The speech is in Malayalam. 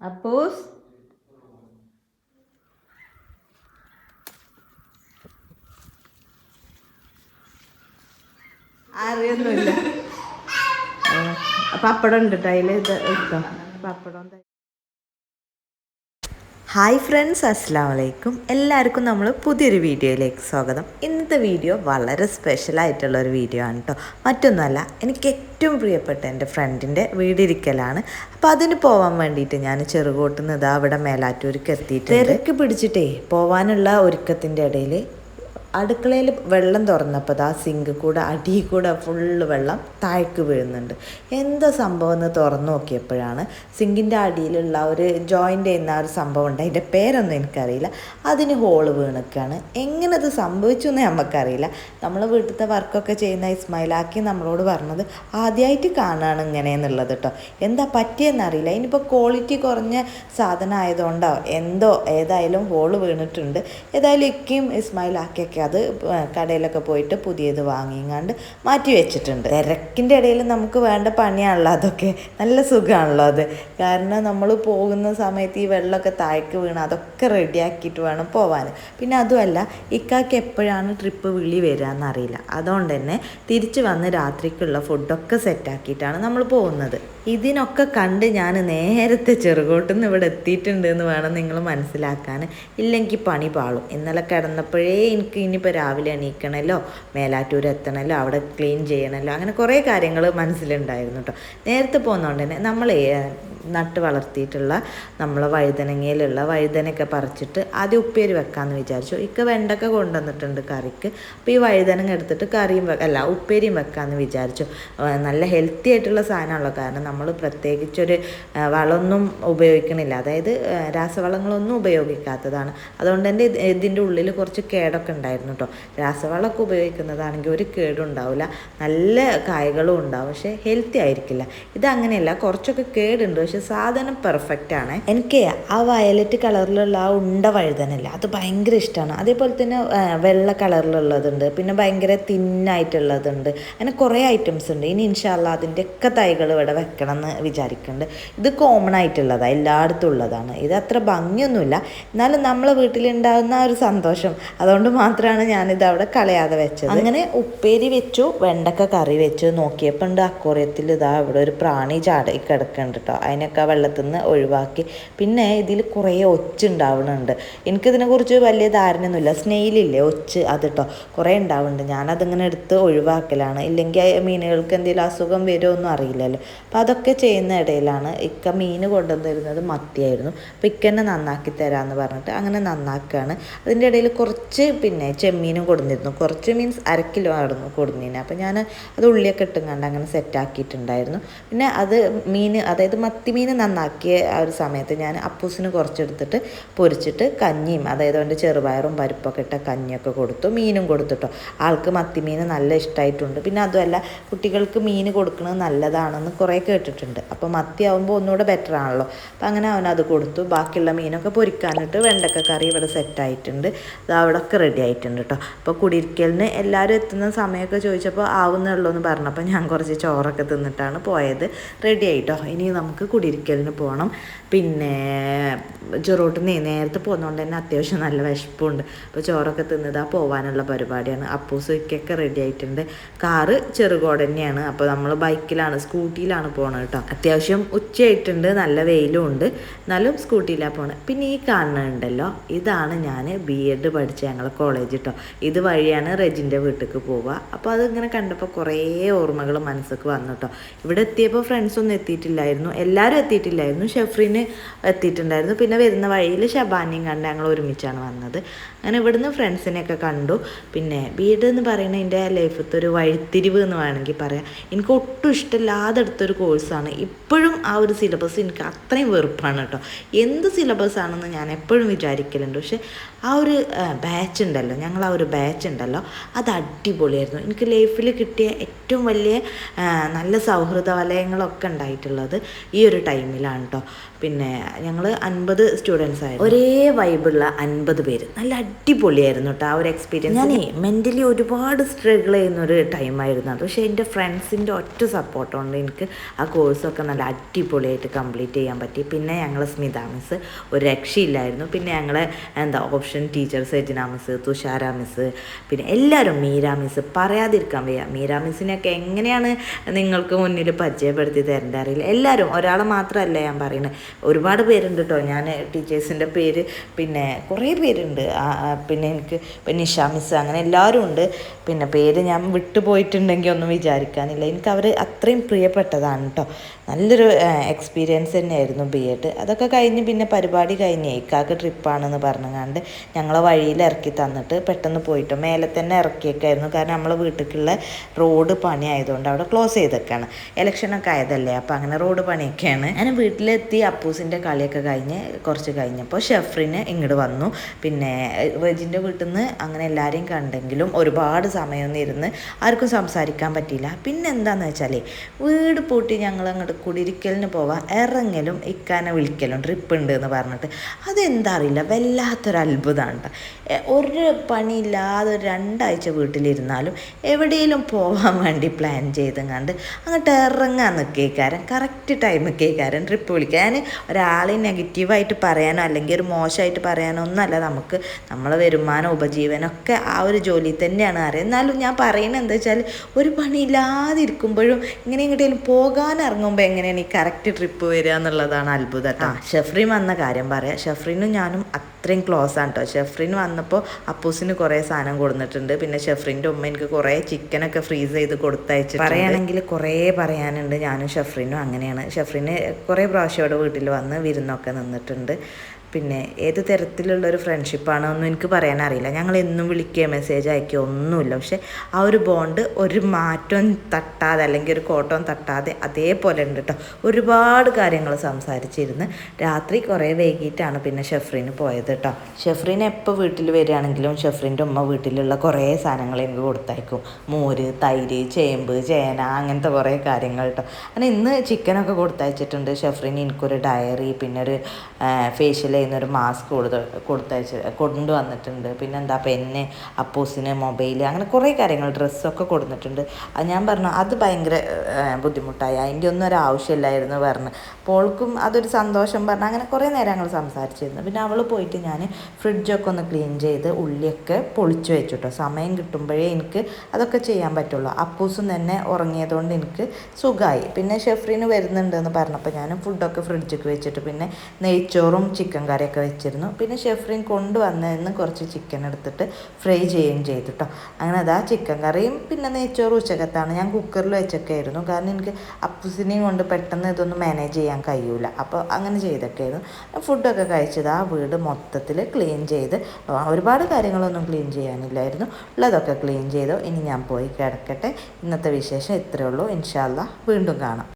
അപ്പൂസ്. അറിയൊന്നുമില്ല. പപ്പടം ഉണ്ട് കേട്ടോ അതിൽ ഇത് ഇട്ടോ ഹായ് ഫ്രണ്ട്സ് അസ്സാം വലൈക്കും എല്ലാവർക്കും നമ്മൾ പുതിയൊരു വീഡിയോയിലേക്ക് സ്വാഗതം. ഇന്നത്തെ വീഡിയോ വളരെ സ്പെഷ്യൽ ആയിട്ടുള്ള ഒരു വീഡിയോ ആണ് കേട്ടോ മറ്റൊന്നുമല്ല എനിക്ക് ഏറ്റവും പ്രിയപ്പെട്ട എന്റെ ഫ്രണ്ടിന്റെ വീടിരിക്കലാണ്. അപ്പോൾ അതിന് പോകാൻ വേണ്ടിയിട്ട് ഞാൻ ചെറുകോട്ടുനിന്ന് നിന്ന് ഇതാ അവിടെ മേലാറ്റൂർക്ക് എത്തിയിട്ട് തിരക്ക് പിടിച്ചിട്ടേ പോവാനുള്ള ഒരുക്കത്തിന്റെ ഇടയിൽ അടുക്കളയിൽ വെള്ളം തുറന്നപ്പോൾ ആ സിങ്ക് കൂടെ അടി കൂടെ ഫുള്ള് വെള്ളം താഴേക്ക് വീഴുന്നുണ്ട്. എന്താ സംഭവം എന്ന് തുറന്നു നോക്കിയപ്പോഴാണ് സിങ്കിന്റെ അടിയിലുള്ള ഒരു ജോയിന്റ് ചെയ്യുന്ന ഒരു സംഭവം ഉണ്ട്. അതിന്റെ പേരൊന്നും എനിക്കറിയില്ല. അതിന് ഹോൾ വീണക്കാണ്. എങ്ങനെ അത് സംഭവിച്ചു എന്ന് നമുക്കറിയില്ല. നമ്മൾ വീട്ടിലത്തെ വർക്കൊക്കെ ചെയ്യുന്ന ഇസ്മായിലാക്കി നമ്മളോട് പറഞ്ഞത് ആദ്യമായിട്ട് കാണുകയാണ് ഇങ്ങനെയെന്നുള്ളത് കേട്ടോ. എന്താ പറ്റിയെന്നറിയില്ല ഇനിയിപ്പോൾ ക്വാളിറ്റി കുറഞ്ഞ സാധനം ആയതുകൊണ്ടോ എന്തോ ഏതായാലും ഹോൾ വീണിട്ടുണ്ട്. ഏതായാലും ഇക്കയും ഇസ്മായിലാക്കിയൊക്കെ അത് കടയിലൊക്കെ പോയിട്ട് പുതിയത് വാങ്ങിങ്ങാണ്ട് മാറ്റി വെച്ചിട്ടുണ്ട്. തിരക്കിന്റെ ഇടയിൽ നമുക്ക് വേണ്ട പണിയാണല്ലോ അതൊക്കെ. നല്ല സുഖമാണല്ലോ അത്. കാരണം നമ്മൾ പോകുന്ന സമയത്ത് ഈ വെള്ളമൊക്കെ താഴേക്ക് വീണ് അതൊക്കെ റെഡിയാക്കിയിട്ട് വേണം പോവാൻ പിന്നെ അതുമല്ല ഇക്കാക്ക് എപ്പോഴാണ് ട്രിപ്പ് വിളി വരിക എന്നറിയില്ല അതുകൊണ്ട് തന്നെ തിരിച്ച് വന്ന് രാത്രിക്കുള്ള ഫുഡൊക്കെ സെറ്റാക്കിയിട്ടാണ് നമ്മൾ പോകുന്നത്. ഇതിനൊക്കെ കണ്ട് ഞാൻ നേരത്തെ ചെറുകോട്ടുനിന്ന് ഇവിടെ എത്തിയിട്ടുണ്ട് എന്ന് വേണം നിങ്ങൾ മനസ്സിലാക്കാൻ. ഇല്ലെങ്കിൽ പണി പാളും. ഇന്നലെ കിടന്നപ്പോഴേ എനിക്ക് ഇനിയിപ്പോൾ രാവിലെ എണീക്കണമല്ലോ മേലാറ്റൂർ എത്തണമല്ലോ അവിടെ ക്ലീൻ ചെയ്യണമല്ലോ അങ്ങനെ കുറേ കാര്യങ്ങൾ മനസ്സിലുണ്ടായിരുന്നു കേട്ടോ നേരത്തെ പോകുന്നതുകൊണ്ട് തന്നെ നമ്മൾ നട്ട് വളർത്തിയിട്ടുള്ള നമ്മളെ വഴുതനങ്ങയിലുള്ള വഴുതനയൊക്കെ പറിച്ചിട്ട് ആദ്യം ഉപ്പേരി വെക്കാമെന്ന് വിചാരിച്ചു. ഇക്ക വെണ്ടക്ക കൊണ്ടുവന്നിട്ടുണ്ട് കറിക്ക്. അപ്പോൾ ഈ വഴുതനങ്ങ എടുത്തിട്ട് കറിയും അല്ല ഉപ്പേരിയും വെക്കാമെന്ന് വിചാരിച്ചു. നല്ല ഹെൽത്തി ആയിട്ടുള്ള സാധനമാണല്ലോ. കാരണം നമ്മൾ പ്രത്യേകിച്ചൊരു വളമൊന്നും ഉപയോഗിക്കണില്ല. അതായത് രാസവളങ്ങളൊന്നും ഉപയോഗിക്കാത്തതാണ്. അതുകൊണ്ട് തന്നെ ഇത് ഇതിന്റെ ഉള്ളിൽ കുറച്ച് കേടൊക്കെ ഉണ്ടായിരുന്നു കേട്ടോ രാസവളമൊക്കെ ഉപയോഗിക്കുന്നതാണെങ്കിൽ ഒരു കേടും ഉണ്ടാവില്ല നല്ല കായ്കളും ഉണ്ടാവും പക്ഷേ ഹെൽത്തി ആയിരിക്കില്ല. ഇത് അങ്ങനെയല്ല കുറച്ചൊക്കെ കേടുണ്ട് പക്ഷേ സാധനം പെർഫെക്റ്റ് ആണ്. എനിക്ക് ആ വയലറ്റ് കളറിലുള്ള ആ ഉണ്ട വഴുതനല്ല അത് ഭയങ്കര ഇഷ്ടമാണ് അതേപോലെ തന്നെ വെള്ള കളറിലുള്ളതുണ്ട് പിന്നെ ഭയങ്കര തിന്നായിട്ടുള്ളതുണ്ട് അങ്ങനെ കുറേ ഐറ്റംസ് ഉണ്ട്. ഇനി ഇൻഷാല്ല അതിന്റെയൊക്കെ തൈകൾ ഇവിടെ വെക്കണം. എന്ന് വിചാരിക്കുന്നുണ്ട് ഇത് കോമൺ ആയിട്ടുള്ളതാണ് എല്ലായിടത്തും ഉള്ളതാണ്. ഇത് അത്ര ഭംഗിയൊന്നുമില്ല. എന്നാലും നമ്മളെ വീട്ടിലുണ്ടാകുന്ന ആ ഒരു സന്തോഷം. അതുകൊണ്ട് മാത്രമാണ് ഞാനിത് അവിടെ കളയാതെ വെച്ചത്. അങ്ങനെ ഉപ്പേരി വെച്ചു വെണ്ടക്ക കറി വെച്ചു. നോക്കിയപ്പോൾ ഉണ്ട് അക്വറിയത്തിൽ ഇതാ ഇവിടെ ഒരു പ്രാണി ചാടി കിടക്കുന്നുണ്ട് കേട്ടോ അതിനൊക്കെ വെള്ളത്തിൽ നിന്ന് ഒഴിവാക്കി. പിന്നെ ഇതിൽ കുറേ ഒച്ചുണ്ടാവുന്നുണ്ട് എനിക്കിതിനെക്കുറിച്ച് വലിയ ധാരണയൊന്നുമില്ല. സ്നെയിലില്ലേ ഒച്ച് അത് കേട്ടോ കുറേ ഉണ്ടാവുന്നുണ്ട്. ഞാനതിങ്ങനെ എടുത്ത് ഒഴിവാക്കലാണ്. ഇല്ലെങ്കിൽ മീനുകൾക്ക് എന്തെങ്കിലും അസുഖം വരുമോ ഒന്നും അറിയില്ലല്ലോ. അപ്പോൾ അതൊക്കെ ചെയ്യുന്ന ഇടയിലാണ് ഇക്ക മീൻ കൊണ്ടുവന്നിരുന്നത് മത്തിയായിരുന്നു. അപ്പോൾ ഇക്കന്നെ നന്നാക്കി തരാമെന്ന് പറഞ്ഞിട്ട് അങ്ങനെ നന്നാക്കുകയാണ് അതിന്റെ ഇടയിൽ കുറച്ച് പിന്നെ ചെമ്മീനും കൊടുന്നിരുന്നു. കുറച്ച് മീൻസ് അര കിലോ ആയിരുന്നു കൊടുന്നിരുന്നത്. അപ്പോൾ ഞാൻ അത് ഉള്ളിയൊക്കെ ഇട്ടുങ്ങാണ്ട് അങ്ങനെ സെറ്റാക്കിയിട്ടുണ്ടായിരുന്നു പിന്നെ അത് മീൻ അതായത് മത്തി മീൻ നന്നാക്കിയ ആ ഒരു സമയത്ത് ഞാൻ അപ്പൂസിന് കുറച്ചെടുത്തിട്ട് പൊരിച്ചിട്ട് കഞ്ഞിയും അതായത് അവന്റെ ചെറുപയറും പരിപ്പൊക്കെ ഇട്ട കഞ്ഞിയൊക്കെ കൊടുത്തു. മീനും കൊടുത്തിട്ടോ. ആൾക്ക് മത്തി മീൻ നല്ല ഇഷ്ടമായിട്ടുണ്ട് പിന്നെ അതുമല്ല കുട്ടികൾക്ക് മീൻ കൊടുക്കുന്നത് നല്ലതാണെന്ന് കുറേ കേട്ടിട്ടുണ്ട്. അപ്പോൾ മത്തിയാവുമ്പോൾ ഒന്നുകൂടെ ബെറ്റർ ആണല്ലോ. അപ്പോൾ അങ്ങനെ അവനത് കൊടുത്തു. ബാക്കിയുള്ള മീനൊക്കെ പൊരിക്കാനിട്ട് വെണ്ടക്ക കറി ഇവിടെ സെറ്റായിട്ടുണ്ട് അത് അവിടെ ഒക്കെ റെഡി ആയിട്ടുണ്ട് കേട്ടോ അപ്പോൾ കുടിയിരിക്കലിന് എല്ലാവരും എത്തുന്ന സമയമൊക്കെ ചോദിച്ചപ്പോൾ ആവുന്നുള്ളൂ എന്ന് പറഞ്ഞപ്പോൾ ഞാൻ കുറച്ച് ചോറൊക്കെ തിന്നിട്ടാണ് പോയത്. റെഡി ആയിട്ടോ ഇനി നമുക്ക് കുടിയിരിക്കലിന് പോകണം പിന്നെ ചെറോട്ടിന് നേരത്തെ പോകുന്നതുകൊണ്ട് തന്നെ അത്യാവശ്യം നല്ല വിശപ്പുണ്ട്. അപ്പോൾ ചോറൊക്കെ തിന്നതാ പോകാനുള്ള പരിപാടിയാണ്. അപ്പൂസൊക്കെ റെഡി ആയിട്ടുണ്ട്. കാറ് ചെറുകോട് തന്നെയാണ്. അപ്പോൾ നമ്മൾ ബൈക്കിലാണ് സ്കൂട്ടിയിലാണ് പോകണത് കേട്ടോ. അത്യാവശ്യം ഉച്ചയായിട്ടുണ്ട് നല്ല വെയിലും ഉണ്ട്. എന്നാലും സ്കൂട്ടിയിലാണ് പോണത് പിന്നെ ഈ കാണുന്നുണ്ടല്ലോ ഇതാണ് ഞാൻ ബി എഡ് പഠിച്ച ഞങ്ങളെ കോളേജ് കേട്ടോ ഇത് വഴിയാണ് റെജിന്റെ വീട്ടിലേക്ക് പോവുക. അപ്പോൾ അതിങ്ങനെ കണ്ടപ്പോൾ കുറേ ഓർമ്മകൾ മനസ്സിലേക്ക് വന്നു കേട്ടോ. ഇവിടെ എത്തിയപ്പോൾ ഫ്രണ്ട്സൊന്നും എത്തിയിട്ടില്ലായിരുന്നു. എല്ലാവരും എത്തിയിട്ടില്ലായിരുന്നു. ഷെഫ്രീന് എത്തിയിട്ടുണ്ടായിരുന്നു. പിന്നെ വരുന്ന വഴിയിൽ ഷബാനിയും കണ്ട് ഞങ്ങൾ ഒരുമിച്ചാണ് വന്നത്. അങ്ങനെ ഇവിടുന്ന് ഫ്രണ്ട്സിനെയൊക്കെ കണ്ടു. പിന്നെ ബി എഡ് എന്ന് പറയുന്നത് എന്റെ ലൈഫത്തെ ഒരു വഴിത്തിരിവ് എന്ന് വേണമെങ്കിൽ പറയാം. എനിക്ക് ഒട്ടും ഇഷ്ടമില്ലാതെ എടുത്തൊരു കോഴ്സാണ് ഇപ്പോഴും ആ ഒരു സിലബസ് എനിക്ക് അത്രയും വെറുപ്പാണ് കേട്ടോ. എന്ത് സിലബസ് ആണെന്ന് ഞാൻ എപ്പോഴും വിചാരിക്കലുണ്ട്. പക്ഷേ ആ ഒരു ബാച്ച് ഉണ്ടല്ലോ. ഞങ്ങൾ ആ ഒരു ബാച്ച് ഉണ്ടല്ലോ. അത് അടിപൊളിയായിരുന്നു. എനിക്ക് ലൈഫിൽ കിട്ടിയ ഏറ്റവും വലിയ നല്ല സൗഹൃദ വലയങ്ങളൊക്കെ ഉണ്ടായിട്ടുള്ളത് ഈ ഒരു ടൈമിലാണ് കേട്ടോ. പിന്നെ ഞങ്ങൾ അൻപത് സ്റ്റുഡൻസ് ആയിരുന്നു. ഒരേ വൈബുള്ള അൻപത് പേര്. നല്ല അടിപൊളിയായിരുന്നു കേട്ടോ ആ ഒരു എക്സ്പീരിയൻസ് ഞാൻ മെന്റലി ഒരുപാട് സ്ട്രഗിൾ ചെയ്യുന്ന ഒരു ടൈമായിരുന്നു അത്. പക്ഷേ എന്റെ ഫ്രണ്ട്സിന്റെ ഒറ്റ സപ്പോർട്ടുണ്ട് എനിക്ക് ആ കോഴ്സൊക്കെ നല്ല അടിപൊളിയായിട്ട് കംപ്ലീറ്റ് ചെയ്യാൻ പറ്റി. പിന്നെ ഞങ്ങൾ സ്മിത മിസ് ഒരു രക്ഷയില്ലായിരുന്നു. പിന്നെ ഞങ്ങൾ എന്താ ഓപ്ഷൻ ടീച്ചേഴ്സ് എജിന മിസ് തുഷാര മിസ് പിന്നെ എല്ലാവരും മീര മിസ് പറയാതിരിക്കാൻ വയ്യ. മീര മിസ്സിനെയൊക്കെ എങ്ങനെയാണ് നിങ്ങൾക്ക് മുന്നിൽ പരിചയപ്പെടുത്തി തരേണ്ട അറിയില്ല. എല്ലാവരും ഒരാൾ മാത്രമല്ല ഞാൻ പറയുന്നത് ഒരുപാട് പേരുണ്ട് കേട്ടോ ഞാൻ ടീച്ചേഴ്സിന്റെ പേര് പിന്നെ കുറേ പേരുണ്ട്. പിന്നെ എനിക്ക് പിന്നെ നിഷ മിസ് അങ്ങനെ എല്ലാവരും ഉണ്ട്. പിന്നെ പേര് ഞാൻ വിട്ടുപോയിട്ടുണ്ടെങ്കിൽ ഒന്നും വിചാരിക്കാനില്ല. എനിക്ക് അവർ അത്രയും പ്രിയപ്പെട്ടതാണ് കേട്ടോ നല്ലൊരു എക്സ്പീരിയൻസ് തന്നെയായിരുന്നു ബി എഡ് അതൊക്കെ കഴിഞ്ഞ് പിന്നെ പരിപാടി കഴിഞ്ഞ് ഇക്കാക്ക് ട്രിപ്പാണെന്ന് പറഞ്ഞുകൊണ്ട് ഞങ്ങളെ വഴിയിൽ ഇറക്കി തന്നിട്ട് പെട്ടെന്ന് പോയിട്ട്. മേലെ തന്നെ ഇറക്കിയേക്കായിരുന്നു കാരണം നമ്മളെ വീട്ടിലേക്കുള്ള റോഡ് പണി ആയതുകൊണ്ട് അവിടെ ക്ലോസ് ചെയ്തൊക്കെയാണ് ഇലക്ഷനൊക്കെ ആയതല്ലേ അപ്പോൾ അങ്ങനെ റോഡ് പണിയൊക്കെയാണ്. ഞാൻ വീട്ടിലെത്തി അപ്പൂസിന്റെ കളിയൊക്കെ കഴിഞ്ഞ് കുറച്ച് കഴിഞ്ഞപ്പോൾ ഷെഫ്രിന് ഇങ്ങോട്ട് വന്നു. പിന്നെ വെജിന്റെ വീട്ടിൽ നിന്ന് അങ്ങനെ എല്ലാവരെയും കണ്ടെങ്കിലും ഒരുപാട് സമയമൊന്നും ഇരുന്ന് ആർക്കും സംസാരിക്കാൻ പറ്റിയില്ല. പിന്നെ എന്താണെന്ന് വെച്ചാൽ വീട് പൂട്ടി ഞങ്ങൾ അങ്ങോട്ട് കുടിരിക്കലിന് പോവാൻ ഇറങ്ങലും ഇക്കാനെ വിളിക്കലും ട്രിപ്പ് ഉണ്ട് എന്ന് പറഞ്ഞിട്ട്. അതെന്താ അറിയില്ല വല്ലാത്തൊരു അത്ഭുതമാണ് ഒരു പണിയില്ലാതെ ഒരു രണ്ടാഴ്ച വീട്ടിലിരുന്നാലും എവിടെയെങ്കിലും പോകാൻ വേണ്ടി പ്ലാൻ ചെയ്തെങ്ങാണ്ട് അങ്ങോട്ട് ഇറങ്ങാൻ നിൽക്കേക്കാരൻ കറക്റ്റ് ടൈം കേൾക്കാരൻ ട്രിപ്പ് വിളിക്കാൻ ഞാൻ ഒരാളെ നെഗറ്റീവായിട്ട് പറയാനോ അല്ലെങ്കിൽ ഒരു മോശമായിട്ട് പറയാനോ ഒന്നുമല്ല. നമുക്ക് നമ്മളെ വരുമാനം ഉപജീവനം ഒക്കെ ആ ഒരു ജോലി തന്നെയാണ് അറിയാം എന്നാലും ഞാൻ പറയുന്നത് എന്താ വെച്ചാൽ ഒരു പണിയില്ലാതിരിക്കുമ്പോഴും ഇങ്ങനെ എങ്ങോട്ടേലും പോകാൻ ഇറങ്ങുമ്പോൾ എങ്ങനെയാണ് ഈ കറക്റ്റ് ട്രിപ്പ് വരിക എന്നുള്ളതാണ് അത്ഭുതം ഷെഫ്രീം വന്ന കാര്യം പറയാം. ഷെഫ്രീനും ഞാനും അത്രയും ക്ലോസ് ആണ് കേട്ടോ ഷെഫ്രിൻ വന്നപ്പോൾ അപ്പൂസിന് കുറേ സാധനം കൊടുത്തിട്ടുണ്ട് പിന്നെ ഷെഫ്രിന്റെ ഉമ്മ എനിക്ക് കുറേ ചിക്കനൊക്കെ ഫ്രീസ് ചെയ്ത് കൊടുത്തയച്ചു പറയുകയാണെങ്കിൽ കുറേ പറയാനുണ്ട്. ഞാനും ഷെഫ്രിനും അങ്ങനെയാണ്. ഷെഫ്രിന് കുറേ പ്രാവശ്യം അവിടെ വീട്ടിൽ വന്ന് വിരുന്നൊക്കെ നിന്നിട്ടുണ്ട്. പിന്നെ ഏത് തരത്തിലുള്ള ഒരു ഫ്രണ്ട്ഷിപ്പാണോ ഒന്നും എനിക്ക് പറയാൻ അറിയില്ല. ഞങ്ങൾ എന്നും വിളിക്കുകയോ മെസ്സേജ് അയക്കുകയോ ഒന്നുമില്ല. പക്ഷെ ആ ഒരു ബോണ്ട് ഒരു മാറ്റവും തട്ടാതെ അല്ലെങ്കിൽ ഒരു കോട്ടവും തട്ടാതെ അതേപോലെ ഉണ്ട് കേട്ടോ ഒരുപാട് കാര്യങ്ങൾ സംസാരിച്ചിരുന്ന് രാത്രി കുറേ വൈകിട്ടാണ് പിന്നെ ഷെഫ്രീന് പോയത് കേട്ടോ ഷെഫ്രീൻ എപ്പോൾ വീട്ടിൽ വരികയാണെങ്കിലും ഷെഫ്രീന്റെ ഉമ്മ വീട്ടിലുള്ള കുറേ സാധനങ്ങൾ എനിക്ക് കൊടുത്തയക്കും. മോര് തൈര് ചേമ്പ് ചേന അങ്ങനത്തെ കുറേ കാര്യങ്ങൾ കേട്ടോ അങ്ങനെ ഇന്ന് ചിക്കനൊക്കെ കൊടുത്തയച്ചിട്ടുണ്ട്. ഷെഫ്രീന് എനിക്കൊരു ഡയറി പിന്നെ ഒരു ഫേഷ്യൽ ഒരു മാസ്ക് കൊടുത്ത് കൊടുത്തയച്ച് കൊണ്ടുവന്നിട്ടുണ്ട്. പിന്നെ എന്താ പെന്ന് അപ്പൂസിന് മൊബൈൽ അങ്ങനെ കുറേ കാര്യങ്ങൾ ഡ്രസ്സൊക്കെ കൊടുത്തിട്ടുണ്ട്. അത് ഞാൻ പറഞ്ഞു അത് ഭയങ്കര ബുദ്ധിമുട്ടായി. അതിന്റെ ഒന്നും ഒരു ആവശ്യമില്ലായിരുന്നു പറഞ്ഞു. പോൾക്കും അതൊരു സന്തോഷം പറഞ്ഞു. അങ്ങനെ കുറേ നേരം ഞങ്ങൾ സംസാരിച്ചിരുന്നു. പിന്നെ അവൾ പോയിട്ട് ഞാൻ ഫ്രിഡ്ജൊക്കെ ഒന്ന് ക്ലീൻ ചെയ്ത് ഉള്ളിയൊക്കെ പൊളിച്ചു വെച്ചു കേട്ടോ സമയം കിട്ടുമ്പോഴേ എനിക്ക് അതൊക്കെ ചെയ്യാൻ പറ്റുള്ളൂ. അപ്പൂസും തന്നെ ഉറങ്ങിയതുകൊണ്ട് എനിക്ക് സുഖമായി പിന്നെ ഷെഫ്രീന് വരുന്നുണ്ടെന്ന് പറഞ്ഞപ്പോൾ ഞാൻ ഫുഡൊക്കെ ഫ്രിഡ്ജൊക്കെ വെച്ചിട്ട് പിന്നെ നെയ്ച്ചോറും ചിക്കൻ കറിയൊക്കെ വെച്ചിരുന്നു. പിന്നെ ഷെഫ്രീൻ കൊണ്ടുവന്നതെന്ന് കുറച്ച് ചിക്കൻ എടുത്തിട്ട് ഫ്രൈ ചെയ്യുകയും ചെയ്തു കേട്ടോ അങ്ങനെ അതാ ചിക്കൻ കറിയും പിന്നെ നെയ്ച്ചോറും ഉച്ചക്കത്താണ്. ഞാൻ കുക്കറിൽ വെച്ചൊക്കെ ആയിരുന്നു കാരണം എനിക്ക് അപ്പൂസിനെയും കൊണ്ട് പെട്ടെന്ന് ഇതൊന്നും മാനേജ് ചെയ്യാൻ കഴിയൂല. അപ്പോൾ അങ്ങനെ ചെയ്തൊക്കെ ആയിരുന്നു ഫുഡൊക്കെ കഴിച്ചത് ആ വീട് മൊത്തത്തിൽ ക്ലീൻ ചെയ്ത് ഒരുപാട് കാര്യങ്ങളൊന്നും ക്ലീൻ ചെയ്യാനില്ലായിരുന്നു. ഉള്ളതൊക്കെ ക്ലീൻ ചെയ്തു. ഇനി ഞാൻ പോയി കിടക്കട്ടെ. ഇന്നത്തെ വിശേഷം ഇത്രയേ ഉള്ളൂ. ഇൻഷാല്ല വീണ്ടും കാണാം.